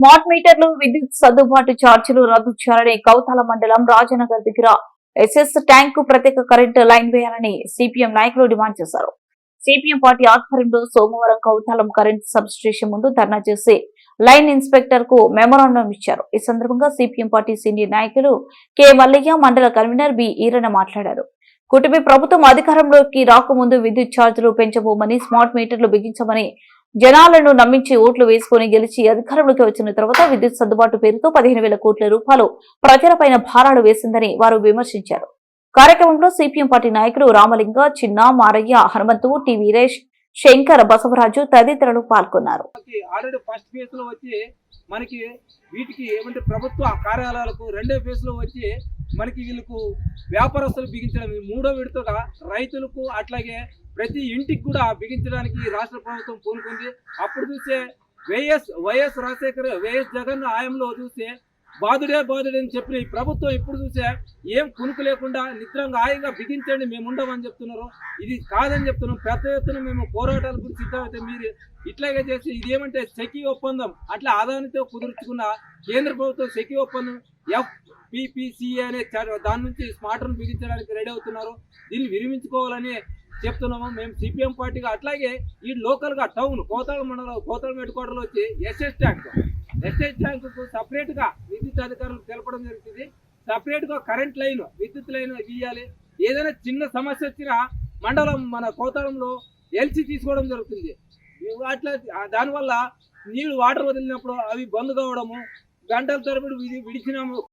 Smart మీటర్లు విద్యుత్ సర్దుబాటు ఛార్జీలు రద్దు చేయాలని కౌతాల మండలం రాజనగర్ దగ్గర ఎస్ఎస్ ట్యాంక్ ప్రత్యేక కరెంటు లైన్ వేయాలని సిపిఎం నాయకులు డిమాండ్ చేశారు. సిపిఎం పార్టీ ఆధ్వర్యంలో సోమవారం కౌతాలం కరెంట్ సబ్ స్టేషన్ ముందు ధర్నా చేసి లైన్ ఇన్స్పెక్టర్కు మెమోరాండం ఇచ్చారు. ఈ సందర్భంగా సిపిఎం పార్టీ సీనియర్ నాయకులు కె మల్లయ్య మండల కన్వీనర్ బి ఈరణ మాట్లాడారు. కుటుంబ ప్రభుత్వం అధికారంలోకి రాకముందు విద్యుత్ ఛార్జీలు పెంచబోమని స్మార్ట్ మీటర్లు బిగించమని జనాలను నమ్మించి ఓట్లు వేసుకుని గెలిచి అధికారంలోకి వచ్చిన తర్వాత విద్యుత్ సర్దుబాటు పేరుతో పదిహేను వేల కోట్ల రూపాయలు ప్రజలపైన భారాలు వేసిందని వారు విమర్శించారు. కార్యక్రమంలో సిపిఎం పార్టీ నాయకులు రామలింగ చిన్న మారయ్య హనుమంతు టి వీరేష్ శంకర్ బసవరాజు తదితరులు పాల్గొన్నారు. మనకి వీటికి ఏమంటే ప్రభుత్వ కార్యాలయాలకు రెండో ఫేజ్లో వచ్చి మనకి వీళ్ళకు వ్యాపారస్తులు బిగించడం మూడో విడతగా రైతులకు అట్లాగే ప్రతి ఇంటికి కూడా బిగించడానికి రాష్ట్ర ప్రభుత్వం పూనుకుంది అప్పుడు చూస్తే YS YS Rajasekhar YS Jagan ఆయంలో చూస్తే బాధుడే బాధుడే అని చెప్పిన ఈ ప్రభుత్వం ఇప్పుడు చూసే ఏం కునుకు లేకుండా నిద్రంగా హాయిగా బిగించండి మేము ఉండమని చెప్తున్నారు. ఇది కాదని చెప్తున్నాం. పెద్ద ఎత్తున మేము పోరాటాలకు సిద్ధమైతే మీరు ఇట్లాగే చేసి ఇది ఏమంటే సెకీ ఒప్పందం. అట్లా ఆదానితో కుదుర్చుకున్న కేంద్ర ప్రభుత్వం సెకీ ఒప్పందం. ఎఫ్ పిపిసిఏ అనే దాని నుంచి స్మార్ట్ను బిగించడానికి రెడీ అవుతున్నారు. దీన్ని విరమించుకోవాలని చెప్తున్నాము. మేము సిపిఎం పార్టీగా అట్లాగే ఈ లోకల్గా టౌన్ కోతాళ మండలం కోతాళ మెట్టుకోటలో వచ్చి ఎస్ఎస్ ట్యాంక్. ఎస్ఎస్ ట్యాంకుకు సపరేట్గా విద్యుత్ అధికారులకు తెలపడం జరుగుతుంది. సపరేట్గా కరెంట్ లైన్ విద్యుత్ లైన్ ఇవ్వాలి ఏదైనా చిన్న సమస్య వచ్చినా మండలం మన కోతాళంలో ఎల్సీ తీసుకోవడం జరుగుతుంది. ఇవి అట్లా దానివల్ల నీళ్ళు వాటర్ వదిలినప్పుడు అవి బంద్ కావడము గంటల తరబడి విడిచినాము.